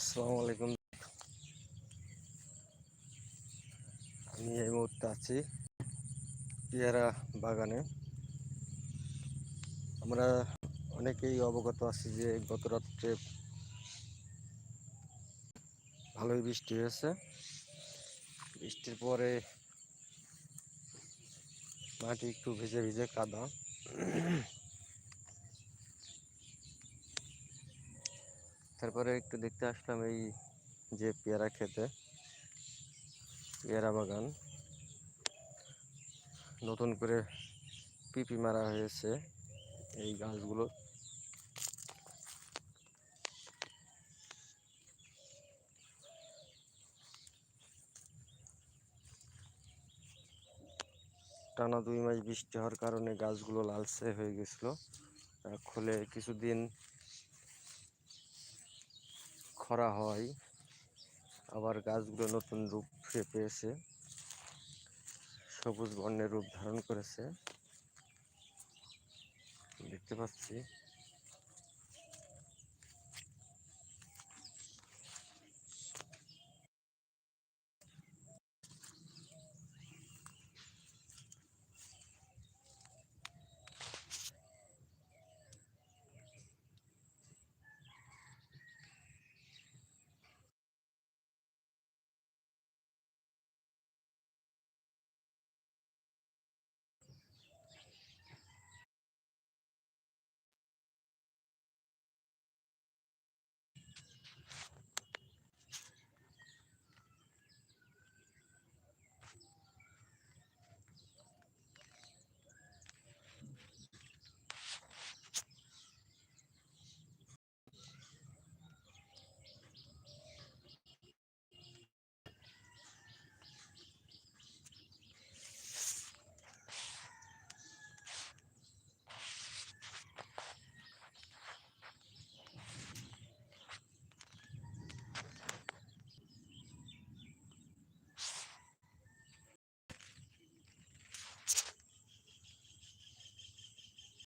আসসালামু আলাইকুম। আমি এই মুহূর্তে আছি পেয়ারা বাগানে। আমরা অনেকেই অবগত আছি যে গত রাত্রে ভালোই বৃষ্টি হয়েছে। বৃষ্টির পরে মাটি একটু ভিজে ভিজে কাদা। তারপরে একটু দেখতে আসলাম এই যে পেয়ারা খেতে, পেয়ারা বাগান। নতুন করে পিপি মারা হয়েছে এই গাছগুলো। টানা দুই মাস বৃষ্টি হওয়ার কারণে গাছগুলো লালচে হয়ে গেছিল। খুলে কিছুদিন খরা হয়, আবার গাছগুলো নতুন রূপ ফিরে পেয়েছে, সবুজ বর্ণের রূপ ধারণ করেছে। দেখতে পাচ্ছি।